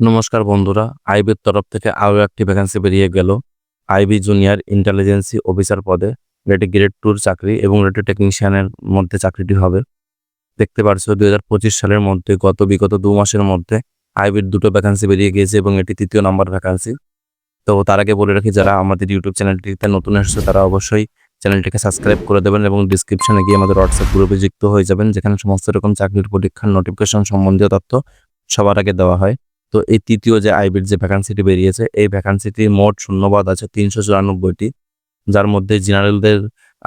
নমস্কার বন্ধুরা, আইবির তরফ থেকে আরও একটি ভ্যাকান্সি বেরিয়ে গেল। আইবি জুনিয়র ইন্টেলিজেন্সি অফিসার পদে। এটি গ্রেড টুর চাকরি এবং এটি টেকনিশিয়ানের মধ্যে চাকরিটি হবে। দেখতে পারছ, দুই হাজার পঁচিশ সালের মধ্যে, গত বিগত দু মাসের মধ্যে আইবির দুটো ভ্যাকান্সি বেরিয়ে গিয়েছে এবং এটি তৃতীয় নাম্বার ভ্যাকান্সি তো তার আগে বলে রাখি, যারা আমাদের ইউটিউব চ্যানেলটিতে নতুন এসেছে, তারা অবশ্যই চ্যানেলটিকে সাবস্ক্রাইব করে দেবেন এবং ডিসক্রিপশনে গিয়ে আমাদের হোয়াটসঅ্যাপ গ্রুপে যুক্ত হয়ে যাবেন, যেখানে সমস্ত রকম চাকরির পরীক্ষার নোটিফিকেশন সম্বন্ধীয় তথ্য সবার আগে দেওয়া হয়। তো এই তৃতীয় যে আইবির যে ভ্যাকান্সিটি বেরিয়েছে, এই ভ্যাকান্সিটির মোট শূন্যবাদ আছে তিনশো চুরানব্বইটি, যার মধ্যে জেনারেলদের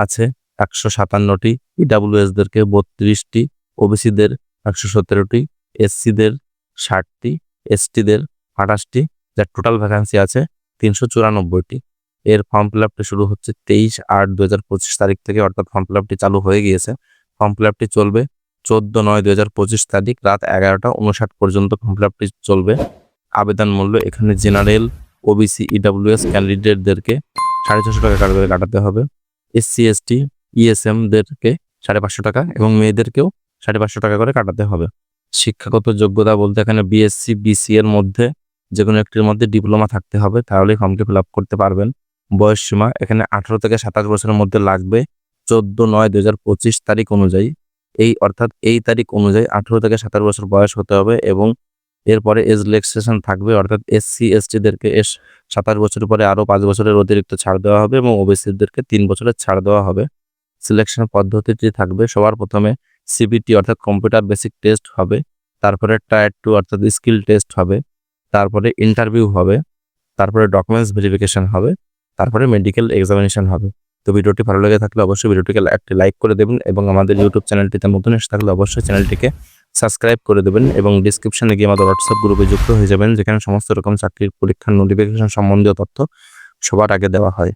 আছে একশো সাতান্নটি ইডাব্লিউএসদেরকে বত্রিশটি ওবিসিদের একশো সতেরোটি এসসিদের ষাটটি এসটিদের আঠাশটি, যার টোটাল ভ্যাকান্সি আছে তিনশো চুরানব্বইটি। এর ফর্ম ফিল আপটি শুরু হচ্ছে তেইশ আট দু হাজার পঁচিশ তারিখ থেকে, অর্থাৎ ফর্ম ফিল আপটি চালু হয়ে গিয়েছে। ফর্ম ফিল আপটি চলবে চোদ্দ নয় পঁচিশ তারিখ রাত এগারোটা উনষাট পর্যন্ত ফর্ম ফিল চলবে। আবেদন মূল্য এখানে জেনারেল ওবিসি ইডাব্লিউএস ক্যান্ডিডেটদেরকে সাড়ে ছশো টাকা করে কাটাতে হবে। এসসি এসটি ইএসএমদেরকে সাড়ে পাঁচশো টাকা এবং মেয়েদেরকেও সাড়ে পাঁচশো টাকা করে কাটাতে হবে। শিক্ষাগত যোগ্যতা বলতে এখানে বিএসসি বিসি এর মধ্যে যে কোনো একটির মধ্যে ডিপ্লোমা থাকতে হবে, তাহলেই ফর্মটি ফিল আপ করতে পারবেন। বয়স সীমা এখানে আঠারো থেকে সাতাশ বছরের মধ্যে লাগবে। চোদ্দ নয় দু তারিখ অনুযায়ী এই অর্থাৎ এই তারিখ অনুযায়ী আঠেরো থেকে সাতাশ বছর বয়স হতে হবে এবং এরপরে এজ রিল্যাক্সেশন থাকবে, অর্থাৎ এসসি এসটিদেরকে এস সাতাশ বছরের পরে আরও পাঁচ বছরের অতিরিক্ত ছাড় দেওয়া হবে এবং ওবিসিদেরকে তিন বছরের ছাড় দেওয়া হবে। সিলেকশন পদ্ধতিটি থাকবে, সবার প্রথমে সিবিটি অর্থাৎ কম্পিউটার বেসিক টেস্ট হবে, তারপরে টায়ার টু অর্থাৎ স্কিল টেস্ট হবে, তারপরে ইন্টারভিউ হবে, তারপরে ডকুমেন্টস ভেরিফিকেশন হবে, তারপরে মেডিকেল এক্সামিনেশন হবে। তো ভিডিওটি ভালো লেগে থাকলে অবশ্যই ভিডিওটিকে একটি লাইক করে দেবেন এবং আমাদের ইউটিউব চ্যানেলটিতে নতুন এসে থাকলে অবশ্যই চ্যানেলটিকে সাবস্ক্রাইব করে দেবেন এবং ডিসক্রিপশনে গিয়ে আমাদের হোয়াটসঅ্যাপ গ্রুপে যুক্ত হয়ে যাবেন, যেখানে সমস্ত রকম চাকরির পরীক্ষার নোটিফিকেশন সম্বন্ধীয় তথ্য সবার আগে দেওয়া হয়।